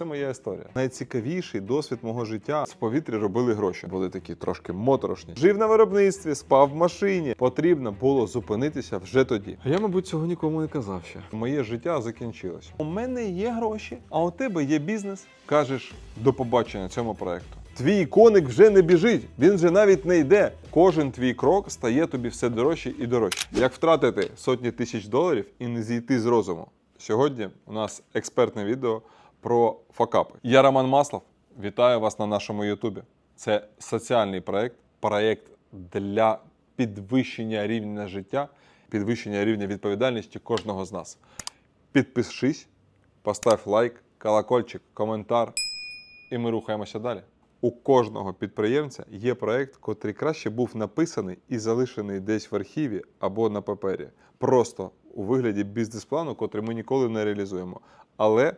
Це моя історія. Найцікавіший досвід мого життя з повітря робили гроші. Були такі трошки моторошні. Жив на виробництві, спав в машині. Потрібно було зупинитися вже тоді. А я, мабуть, цього нікому не казав ще. Моє життя закінчилось. У мене є гроші, а у тебе є бізнес. Кажеш до побачення цьому проекту. Твій коник вже не біжить, він вже навіть не йде. Кожен твій крок стає тобі все дорожче і дорожче. Як втратити сотні тисяч доларів і не зійти з розуму? Сьогодні у нас експертне відео про факапи. Я Роман Маслов. Вітаю вас на нашому Ютубі. Це соціальний проект, проект для підвищення рівня життя, підвищення рівня відповідальності кожного з нас. Підпишись, постав лайк, колокольчик, коментар, і ми рухаємося далі. У кожного підприємця є проект, котрий краще був написаний і залишений десь в архіві або на папері, просто у вигляді бізнес-плану, котрий ми ніколи не реалізуємо. Але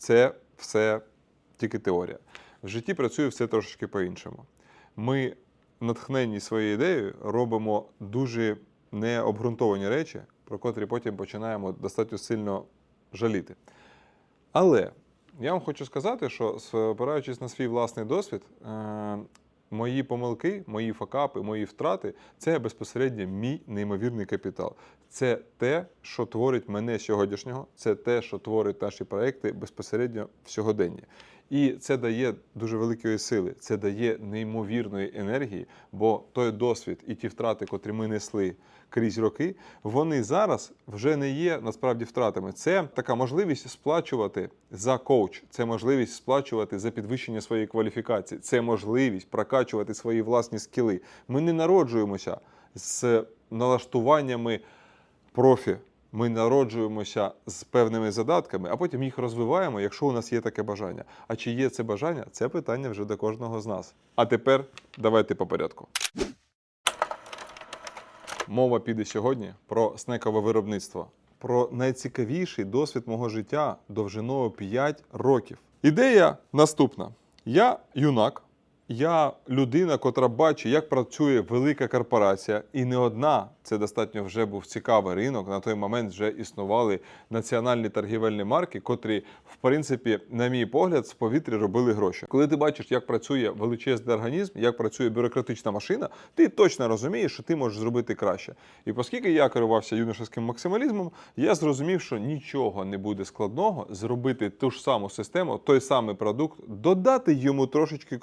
це все тільки теорія. В житті працює все трошечки по-іншому. Ми, натхнені своєю ідеєю, робимо дуже необґрунтовані речі, про котрі потім починаємо достатньо сильно жаліти. Але я вам хочу сказати, що спираючись на свій власний досвід, е, мої помилки, мої факапи, мої втрати це безпосередньо мій неймовірний капітал. Це те, що творить мене сьогоднішнього, це те, що творить наші проекти безпосередньо в сьогоденні. І це дає дуже великої сили, це дає неймовірної енергії, бо той досвід і ті втрати, котрі ми несли крізь роки, вони зараз вже не є насправді втратами. Це така можливість сплачувати за коуч, це можливість сплачувати за підвищення своєї кваліфікації, це можливість прокачувати свої власні скіли. Ми не народжуємося з налаштуваннями профі. Ми народжуємося з певними задатками, а потім їх розвиваємо, якщо у нас є таке бажання. А чи є це бажання? Це питання вже до кожного з нас. А тепер давайте по порядку. Мова піде сьогодні про снекове виробництво, про найцікавіший досвід мого життя довжиною 5 років. Ідея наступна: я юнак, я людина, котра бачить, як працює велика корпорація, і не одна. Це достатньо вже був цікавий ринок. На той момент вже існували національні торгівельні марки, котрі, в принципі, на мій погляд, з повітря робили гроші. Коли ти бачиш, як працює величезний організм, як працює бюрократична машина, ти точно розумієш, що ти можеш зробити краще. І оскільки я керувався юношеським максималізмом, я зрозумів, що нічого не буде складного зробити ту ж саму систему, той самий продукт, додати йому трошечки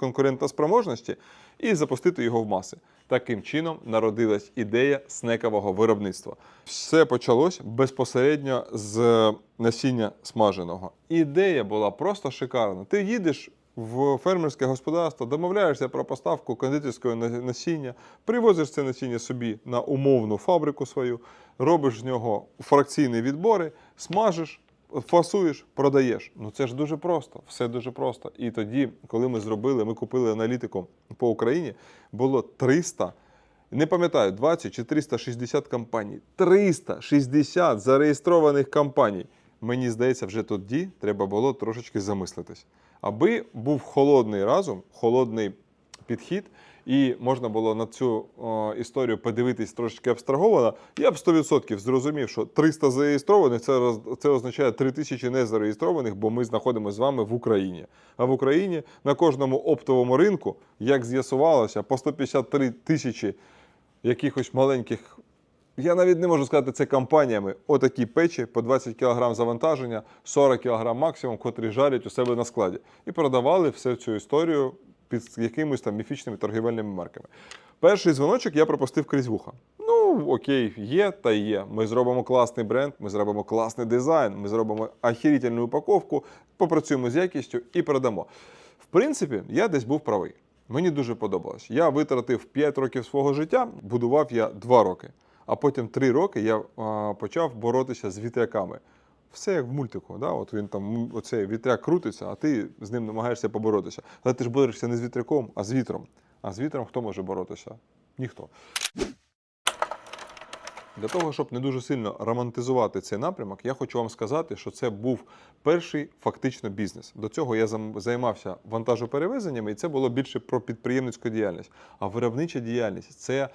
конкурентоспроможності і запустити його в маси. Таким чином народилась ідея снекового виробництва. Все почалось безпосередньо з насіння смаженого. Ідея була просто шикарна. Ти їдеш в фермерське господарство, домовляєшся про поставку кондитерського насіння, привозиш це насіння собі на умовну фабрику свою, робиш з нього фракційні відбори, смажиш. Фасуєш, продаєш. Ну це ж дуже просто, все дуже просто. І тоді, коли ми зробили, ми купили аналітику по Україні, було 300, не пам'ятаю, 20 чи 360 компаній. 360 зареєстрованих компаній. Мені здається, вже тоді треба було трошечки замислитись. Аби був холодний разум, холодний підхід, і можна було на цю о, історію подивитись трошечки абстраговано, я б 100% зрозумів, що 300 зареєстрованих це, це означає 3000 незареєстрованих, бо ми знаходимося з вами в Україні. А в Україні на кожному оптовому ринку, як з'ясувалося, по 153 тисячі якихось маленьких. Я навіть не можу сказати це компаніями. Отакі печі по 20 кг завантаження, 40 кг максимум, котрі жарять у себе на складі. І продавали всю цю історію під якимись там міфічними торгівельними марками. Перший дзвоночок я пропустив крізь вуха. Ну, окей, є та є. Ми зробимо класний бренд, ми зробимо класний дизайн, ми зробимо ахірітельну упаковку, попрацюємо з якістю і продамо. В принципі, я десь був правий. Мені дуже подобалось. Я витратив 5 років свого життя, будував я 2 роки. А потім 3 роки я почав боротися з вітряками. Все як в мультику. Да? От він там оцей вітряк крутиться, а ти з ним намагаєшся поборотися. Але ти ж борешся не з вітряком, а з вітром. А з вітром хто може боротися? Ніхто. Для того, щоб не дуже сильно романтизувати цей напрямок, я хочу вам сказати, що це був перший фактично бізнес. До цього я займався вантажоперевезеннями, і це було більше про підприємницьку діяльність. А виробнича діяльність це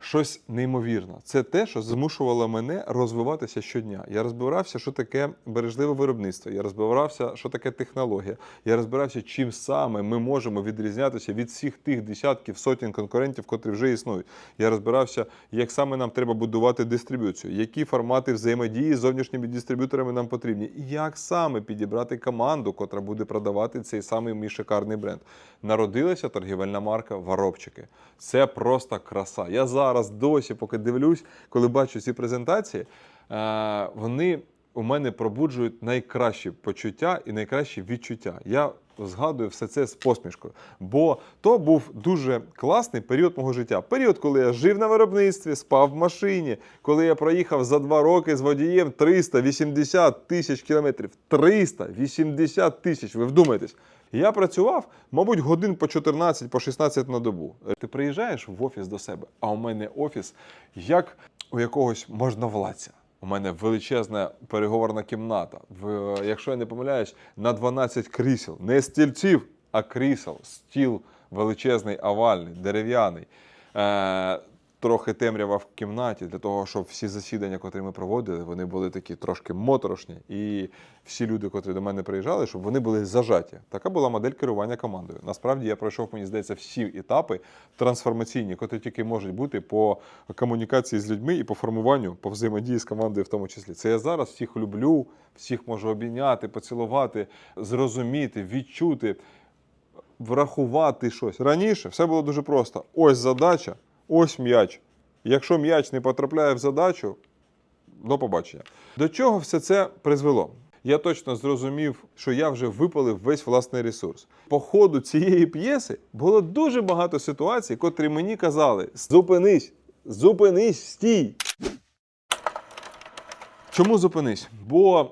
щось неймовірне. Це те, що змушувало мене розвиватися щодня. Я розбирався, що таке бережливе виробництво. Я розбирався, що таке технологія. Я розбирався, чим саме ми можемо відрізнятися від всіх тих десятків сотень конкурентів, котрі вже існують. Я розбирався, як саме нам треба будувати дистриб'юцію, які формати взаємодії з зовнішніми дистриб'юторами нам потрібні, і як саме підібрати команду, котра буде продавати цей самий мій шикарний бренд. Народилася торгівельна марка Воробчики. Це просто краса. Я зараз досі, поки дивлюсь, коли бачу ці презентації, е, вони у мене пробуджують найкращі почуття і найкращі відчуття. Я згадую все це з посмішкою. Бо то був дуже класний період мого життя. Період, коли я жив на виробництві, спав в машині, коли я проїхав за два роки з водієм 380 тисяч кілометрів. 380 тисяч, ви вдумайтесь. Я працював, мабуть, годин по 14, по 16 на добу. Ти приїжджаєш в офіс до себе, а у мене офіс як у якогось можновладця. У мене величезна переговорна кімната. В, якщо я не помиляюсь, на 12 крісел. Не стільців, а крісел. Стіл величезний, овальний, дерев'яний. Е, трохи темрява в кімнаті для того, щоб всі засідання, котрі ми проводили, вони були такі трошки моторошні. І всі люди, котрі до мене приїжджали, щоб вони були зажаті. Така була модель керування командою. Насправді я пройшов, мені здається, всі етапи трансформаційні, котрі тільки можуть бути по комунікації з людьми і по формуванню, по взаємодії з командою, в тому числі. Це я зараз всіх люблю, всіх можу обійняти, поцілувати, зрозуміти, відчути. Врахувати щось. Раніше все було дуже просто. Ось задача, ось м'яч. Якщо м'яч не потрапляє в задачу, до побачення. До чого все це призвело? Я точно зрозумів, що я вже випалив весь власний ресурс. По ходу цієї п'єси було дуже багато ситуацій, котрі мені казали: зупинись, зупинись, стій. Чому зупинись? Бо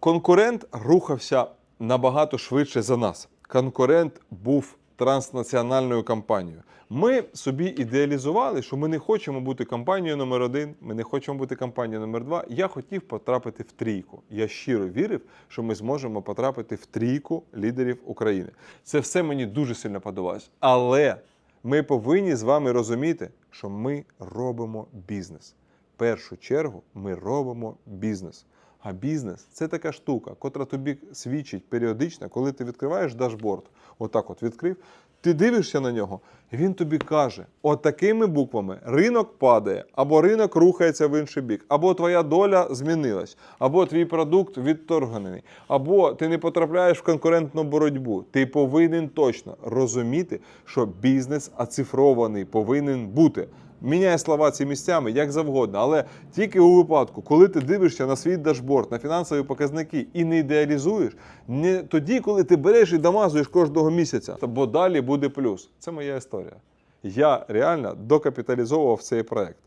конкурент рухався набагато швидше за нас. Конкурент був транснаціональною компанією. Ми собі ідеалізували, що ми не хочемо бути компанією номер один, ми не хочемо бути компанією номер два. Я хотів потрапити в трійку. Я щиро вірив, що ми зможемо потрапити в трійку лідерів України. Це все мені дуже сильно подобалось. Але ми повинні з вами розуміти, що ми робимо бізнес. В першу чергу ми робимо бізнес. А бізнес це така штука, котра тобі свідчить періодично, коли ти відкриваєш дашборд, отак от відкрив, ти дивишся на нього, і він тобі каже: отакими буквами ринок падає, або ринок рухається в інший бік, або твоя доля змінилась, або твій продукт відторгнений, або ти не потрапляєш в конкурентну боротьбу. Ти повинен точно розуміти, що бізнес оцифрований повинен бути. Міняє слова ці місцями як завгодно, але тільки у випадку, коли ти дивишся на свій дашборд, на фінансові показники і не ідеалізуєш, не тоді, коли ти береш і домазуєш кожного місяця, бо далі буде плюс. Це моя історія. Я реально докапіталізовував цей проект.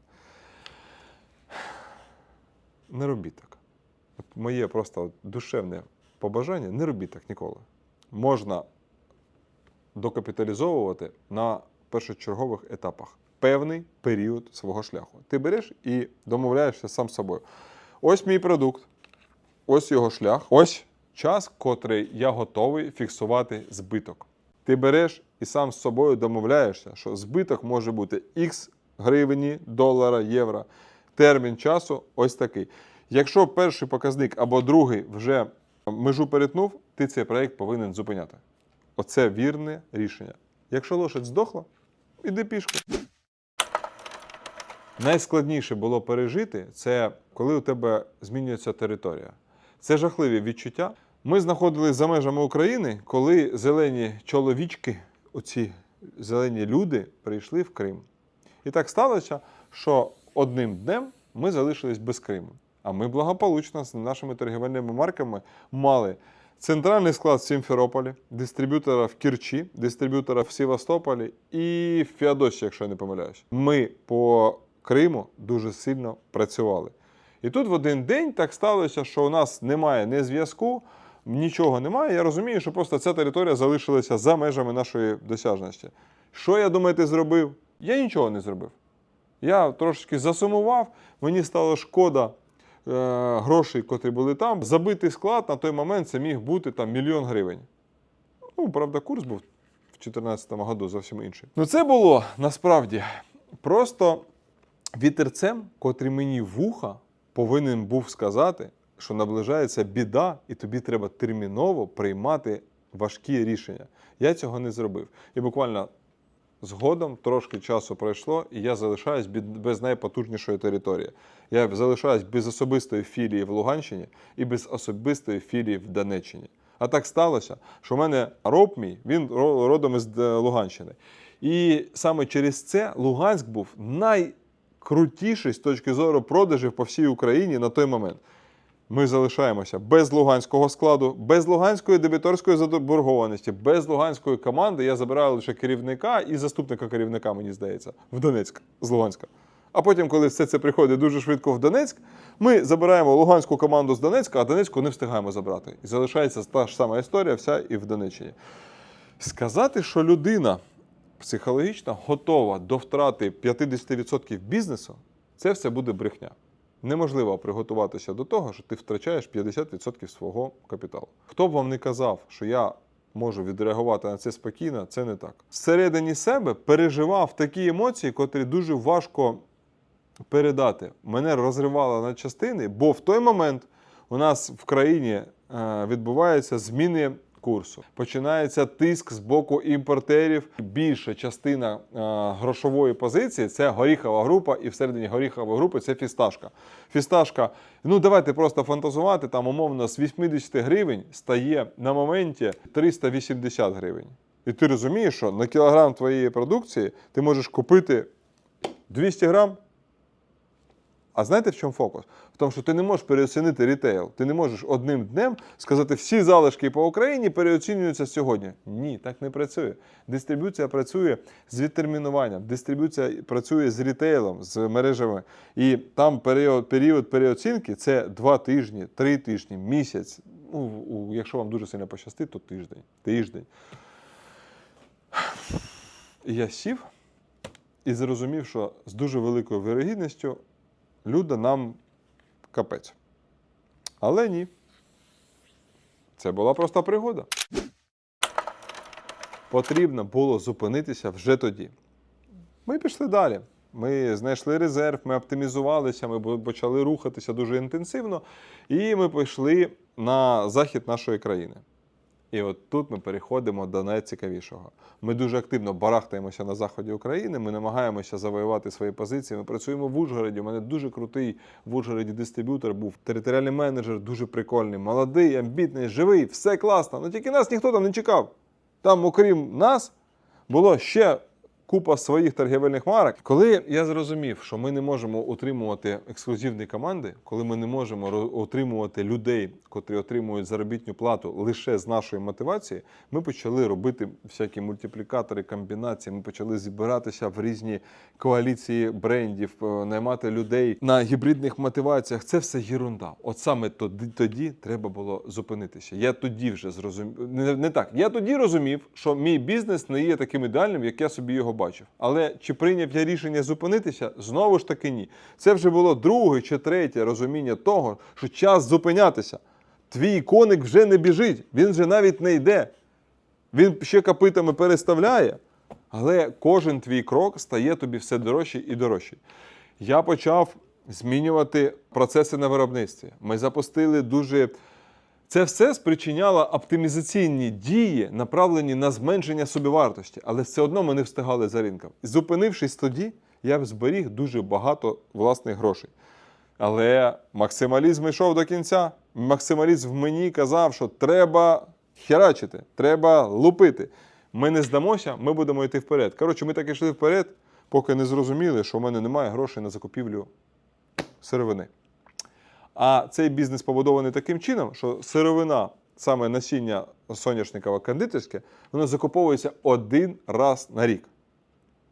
Не робіть так. Моє просто душевне побажання не робіть так ніколи. Можна докапіталізовувати на першочергових етапах певний період свого шляху. Ти береш і домовляєшся сам з собою. Ось мій продукт, ось його шлях, ось час, котрий я готовий фіксувати збиток. Ти береш і сам з собою домовляєшся, що збиток може бути X гривні, долара, євро. Термін часу ось такий. Якщо перший показник або другий вже межу перетнув, ти цей проєкт повинен зупиняти. Оце вірне рішення. Якщо лошадь здохла, іди пішки. Найскладніше було пережити це коли у тебе змінюється територія. Це жахливі відчуття. Ми знаходилися за межами України, коли зелені чоловічки, оці зелені люди, прийшли в Крим. І так сталося, що одним днем ми залишились без Криму. А ми благополучно з нашими торгівельними марками мали центральний склад в Сімферополі, дистриб'ютора в Кірчі, дистриб'ютора в Севастополі і в Феодосії, якщо я не помиляюсь. Ми по Криму дуже сильно працювали. І тут в один день так сталося, що у нас немає ні зв'язку, нічого немає. Я розумію, що просто ця територія залишилася за межами нашої досяжності. Що я думаєте, зробив? Я нічого не зробив. Я трошки засумував, мені стало шкода е, грошей, котрі були там. Забитий склад на той момент це міг бути там мільйон гривень. Ну, правда, курс був в 2014 году зовсім інший. Ну, це було насправді просто вітерцем, котрий мені вуха повинен був сказати, що наближається біда, і тобі треба терміново приймати важкі рішення. Я цього не зробив. І буквально згодом трошки часу пройшло, і я залишаюсь без найпотужнішої території. Я залишаюсь без особистої філії в Луганщині і без особистої філії в Донеччині. А так сталося, що в мене роб мій, він родом із Луганщини. І саме через це Луганськ був найкрутіший з точки зору продажів по всій Україні на той момент. Ми залишаємося без луганського складу, без луганської дебіторської заборгованості, без луганської команди. Я забираю лише керівника і заступника керівника, мені здається, в Донецьк з Луганська. А потім, коли все це приходить дуже швидко в Донецьк, ми забираємо луганську команду з Донецька, а Донецьку не встигаємо забрати. І залишається та ж сама історія, вся і в Донеччині. Сказати, що людина психологічно готова до втрати 50% бізнесу, це все буде брехня. Неможливо приготуватися до того, що ти втрачаєш 50% свого капіталу. Хто б вам не казав, що я можу відреагувати на це спокійно, це не так. Всередині себе переживав такі емоції, котрі дуже важко передати. Мене розривало на частини, бо в той момент у нас в країні е, відбуваються зміни курсу. Починається тиск з боку імпортерів. Більша частина е, грошової позиції це горіхова група, і всередині горіхової групи це фісташка. Фісташка, ну давайте просто фантазувати, там умовно з 80 гривень стає на моменті 380 гривень. І ти розумієш, що на кілограм твоєї продукції ти можеш купити 200 грам. А знаєте, в чому фокус? В тому, що ти не можеш переоцінити рітейл. Ти не можеш одним днем сказати, всі залишки по Україні переоцінюються сьогодні. Ні, так не працює. Дистриб'юція працює з відтермінуванням, дистриб'юція працює з рітейлом, з мережами. І там період, період переоцінки це два тижні, три тижні, місяць. Ну, якщо вам дуже сильно пощастить, то тиждень. Тиждень. І я сів і зрозумів, що з дуже великою вирогідністю Люда нам капець. Але ні. Це була проста пригода. Потрібно було зупинитися вже тоді. Ми пішли далі. Ми знайшли резерв, ми оптимізувалися, ми почали рухатися дуже інтенсивно, і ми пішли на захід нашої країни. І от тут ми переходимо до найцікавішого. Ми дуже активно барахтаємося на заході України. Ми намагаємося завоювати свої позиції. Ми працюємо в Ужгороді. У мене дуже крутий в Ужгороді дистриб'ютор був. Територіальний менеджер дуже прикольний, молодий, амбітний, живий, все класно. Ну тільки нас ніхто там не чекав. Там, окрім нас, було ще купа своїх торгівельних марок. Коли я зрозумів, що ми не можемо утримувати ексклюзивні команди, коли ми не можемо утримувати людей, котрі отримують заробітну плату лише з нашої мотивації, ми почали робити всякі мультиплікатори, комбінації. Ми почали збиратися в різні коаліції брендів, е, наймати людей на гібридних мотиваціях. Це все єрунда. От саме тоді, тоді треба було зупинитися. Я тоді вже зрозумів. Не, не так. Я тоді розумів, що мій бізнес не є таким ідеальним, як я собі його бачив. Але чи прийняв я рішення зупинитися? Знову ж таки, ні. Це вже було друге чи третє розуміння того, що час зупинятися. Твій коник вже не біжить, він вже навіть не йде. Він ще копитами переставляє, але кожен твій крок стає тобі все дорожчий і дорожчий. Я почав змінювати процеси на виробництві. Ми запустили дуже. Це все спричиняло оптимізаційні дії, направлені на зменшення собівартості, але все одно ми не встигали за ринком. Зупинившись тоді, я б зберіг дуже багато власних грошей. Але максималізм йшов до кінця. Максималізм в мені казав, що треба херачити, треба лупити. Ми не здамося, ми будемо йти вперед. Коротше, ми так йшли вперед, поки не зрозуміли, що в мене немає грошей на закупівлю сировини. А цей бізнес побудований таким чином, що сировина, саме насіння соняшникове кондитерське, воно закуповується один раз на рік.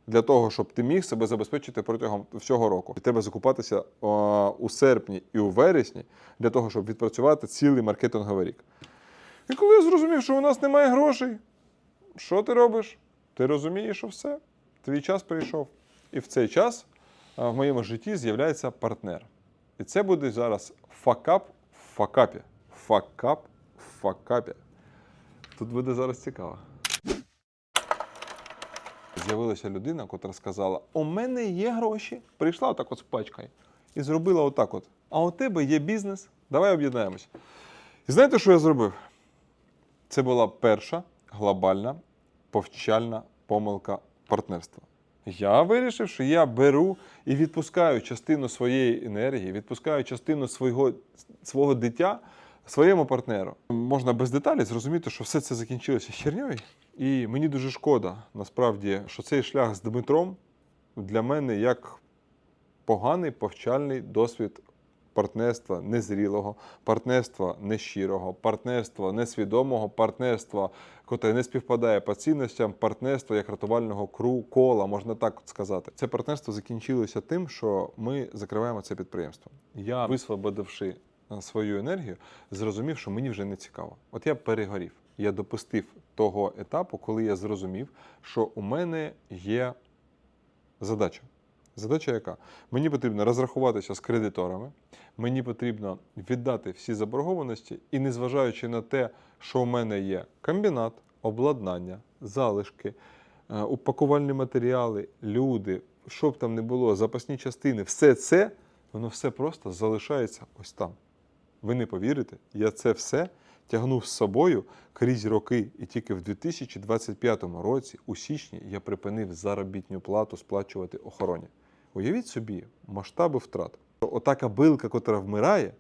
Для того, щоб ти міг себе забезпечити протягом всього року. І треба закупатися у серпні і у вересні для того, щоб відпрацювати цілий маркетинговий рік. І коли я зрозумів, що у нас немає грошей, що ти робиш? Ти розумієш, що все, твій час прийшов. І в цей час в моєму житті з'являється партнер. І це буде зараз факап в факапі. Факап в факапі. Тут буде зараз цікаво. З'явилася людина, котра сказала: У мене є гроші. Прийшла отак от з пачкою і зробила отак от. А у тебе є бізнес, давай об'єднаємось. І знаєте, що я зробив? Це була перша глобальна повчальна помилка партнерства. Я вирішив, що я беру і відпускаю частину своєї енергії, відпускаю частину свого, свого дитя своєму партнеру. Можна без деталей зрозуміти, що все це закінчилося херньою. І мені дуже шкода, насправді, що цей шлях з Дмитром для мене як поганий повчальний досвід партнерства незрілого, партнерства нещирого, партнерства несвідомого, партнерства, котре не співпадає по цінностям, партнерства як рятувального кру кола, можна так сказати. Це партнерство закінчилося тим, що ми закриваємо це підприємство. Я, висвободивши е, свою енергію, зрозумів, що мені вже не цікаво. От я перегорів. Я допустив того етапу, коли я зрозумів, що у мене є задача. Задача яка? Мені потрібно розрахуватися з кредиторами, мені потрібно віддати всі заборгованості, і незважаючи на те, що у мене є комбінат, обладнання, залишки, е, упакувальні матеріали, люди, що б там не було, запасні частини, все це, воно все просто залишається ось там. Ви не повірите, я це все тягнув з собою крізь роки, і тільки в 2025 році, у січні, я припинив заробітну плату сплачувати охороні. Уявіть собі масштаби втрат. Ота кабилка, котра вмирає,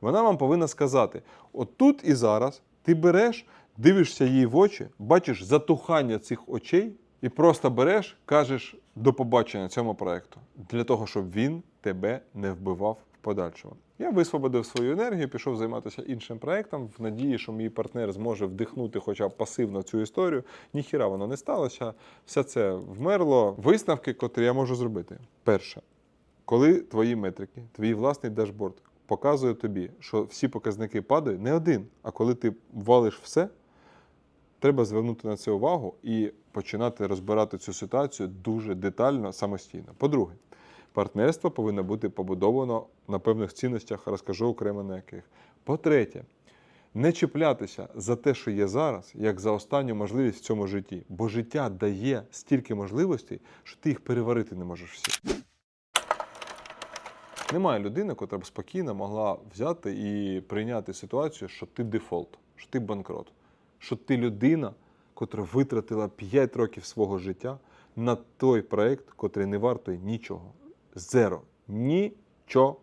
вона вам повинна сказати: от тут і зараз ти береш, дивишся їй в очі, бачиш затухання цих очей, і просто береш, кажеш до побачення цьому проекту для того, щоб він тебе не вбивав в подальшому. Я висвободив свою енергію, пішов займатися іншим проектом в надії, що мій партнер зможе вдихнути хоча б пасивно цю історію. Ніхіра воно не сталося. Все це вмерло. Висновки, котрі я можу зробити. Перше, коли твої метрики, твій власний дашборд показує тобі, що всі показники падають, не один, а коли ти валиш все, треба звернути на це увагу і починати розбирати цю ситуацію дуже детально самостійно. По-друге, партнерство повинно бути побудовано на певних цінностях, розкажу окремо на яких. По-третє, не чіплятися за те, що є зараз, як за останню можливість в цьому житті, бо життя дає стільки можливостей, що ти їх переварити не можеш всі. Немає людини, яка б спокійно могла взяти і прийняти ситуацію, що ти дефолт, що ти банкрот, що ти людина, котра витратила 5 років свого життя на той проект, котрий не вартує нічого. Зеро. Нічого.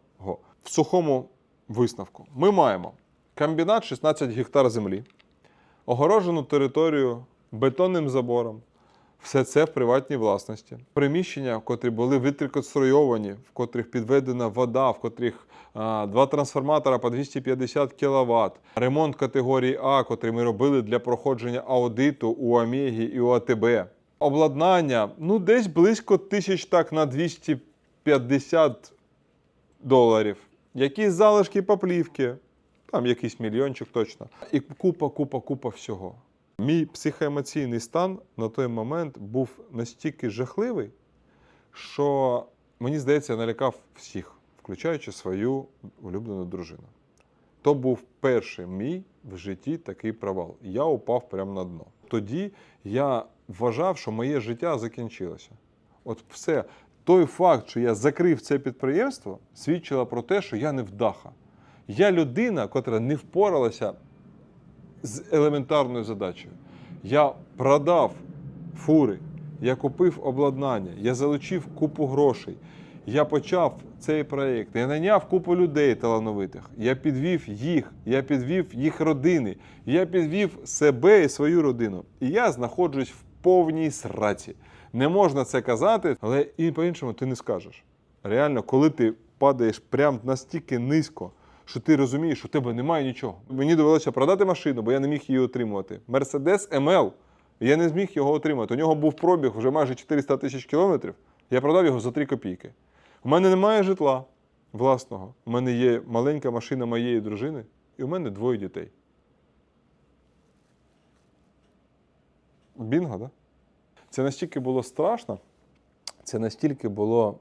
В сухому висновку ми маємо комбінат 16 гектар землі, огорожену територію бетонним забором. Все це в приватній власності. Приміщення, котрі були відреконструйовані, в котрих підведена вода, в котрих а, два трансформатора по 250 кВт, ремонт категорії А, котрий ми робили для проходження аудиту у Омегі і у АТБ. Обладнання ну десь близько тисяч так на 250 доларів. Якісь залишки поплівки, там якийсь мільйончик точно. І купа, купа, купа всього. Мій психоемоційний стан на той момент був настільки жахливий, що мені здається, я налякав всіх, включаючи свою улюблену дружину. То був перший мій в житті такий провал. Я упав прямо на дно. Тоді я вважав, що моє життя закінчилося. От все. Той факт, що я закрив це підприємство, свідчило про те, що я не вдаха. Я людина, котра не впоралася з елементарною задачею. Я продав фури, я купив обладнання, я залучив купу грошей. Я почав цей проєкт, я наняв купу людей талановитих. Я підвів їх, я підвів їх родини, я підвів себе і свою родину. І я знаходжусь в повній сраці. Не можна це казати, але і по-іншому ти не скажеш. Реально, коли ти падаєш прям настільки низько, що ти розумієш, що в тебе немає нічого. Мені довелося продати машину, бо я не міг її отримувати. Mercedes ML, я не зміг його отримати. У нього був пробіг вже майже 400 тисяч кілометрів. Я продав його за 3 копійки. У мене немає житла власного. У мене є маленька машина моєї дружини, і у мене двоє дітей. Бінго, так? Да? Це настільки було страшно, це настільки було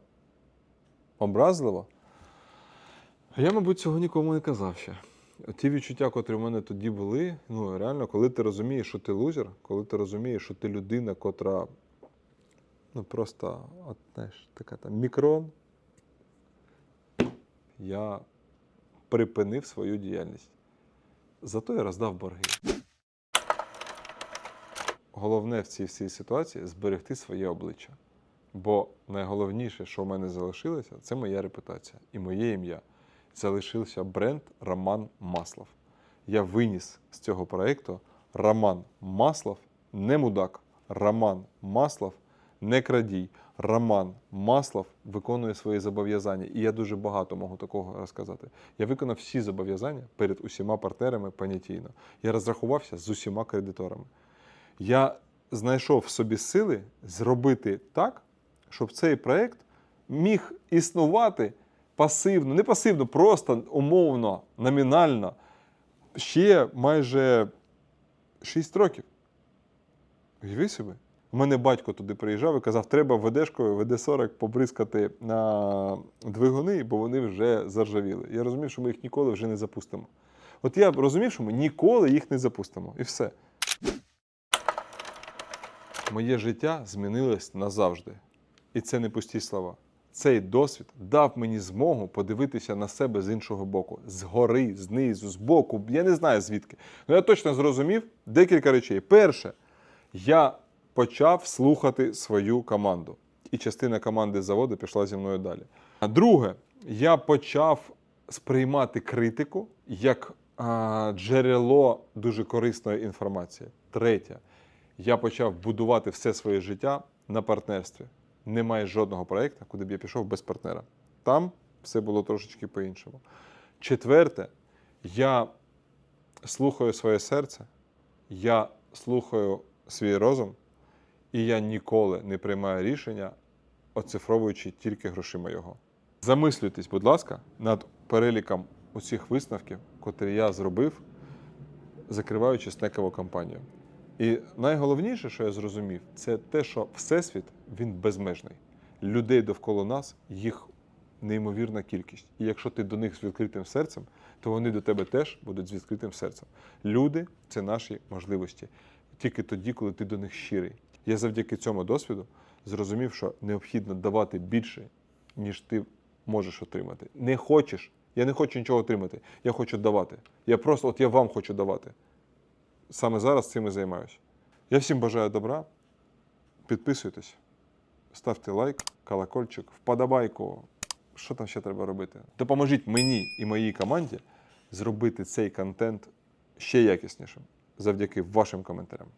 образливо. Я, мабуть, цього нікому не казав ще. Ті відчуття, котрі в мене тоді були, ну реально, коли ти розумієш, що ти лузер, коли ти розумієш, що ти людина, котра Ну просто, от, знаєш, така там мікрон. Я припинив свою діяльність. Зато я роздав борги. Головне в цій всій ситуації зберегти своє обличчя. Бо найголовніше, що в мене залишилося, це моя репутація і моє ім'я. Залишився бренд Роман Маслов. Я виніс з цього проєкту Роман Маслов, не мудак. Роман Маслов, не крадій. Роман Маслов виконує свої зобов'язання. І я дуже багато можу такого розказати. Я виконав всі зобов'язання перед усіма партнерами понятійно. Я розрахувався з усіма кредиторами. Я знайшов в собі сили зробити так, щоб цей проект міг існувати пасивно, не пасивно, просто умовно, номінально ще майже 6 років. Уяви собі. У мене батько туди приїжджав і казав, треба ведешкою ВД-40 побризкати на двигуни, бо вони вже заржавіли. Я розумів, що ми їх ніколи вже не запустимо. От я розумів, що ми ніколи їх не запустимо. І все. Моє життя змінилось назавжди. І це не пусті слова. Цей досвід дав мені змогу подивитися на себе з іншого боку, згори, знизу, збоку. Я не знаю звідки. Але я точно зрозумів декілька речей. Перше, я почав слухати свою команду. І частина команди заводу пішла зі мною далі. А друге, я почав сприймати критику як а, джерело дуже корисної інформації. Третє, я почав будувати все своє життя на партнерстві. Немає жодного проєкту, куди б я пішов без партнера. Там все було трошечки по-іншому. Четверте, я слухаю своє серце, я слухаю свій розум, і я ніколи не приймаю рішення, оцифровуючи тільки грошима його. Замислюйтесь, будь ласка, над переліком усіх висновків, котрі я зробив, закриваючи снекову компанію. І найголовніше, що я зрозумів, це те, що Всесвіт він безмежний. Людей довкола нас, їх неймовірна кількість. І якщо ти до них з відкритим серцем, то вони до тебе теж будуть з відкритим серцем. Люди це наші можливості. Тільки тоді, коли ти до них щирий. Я завдяки цьому досвіду зрозумів, що необхідно давати більше, ніж ти можеш отримати. Не хочеш. Я не хочу нічого отримати. Я хочу давати. Я просто, от я вам хочу давати. Саме зараз цим і займаюся. Я всім бажаю добра. Підписуйтесь, ставте лайк, колокольчик, вподобайку. Що там ще треба робити? Допоможіть мені і моїй команді зробити цей контент ще якіснішим завдяки вашим коментарям.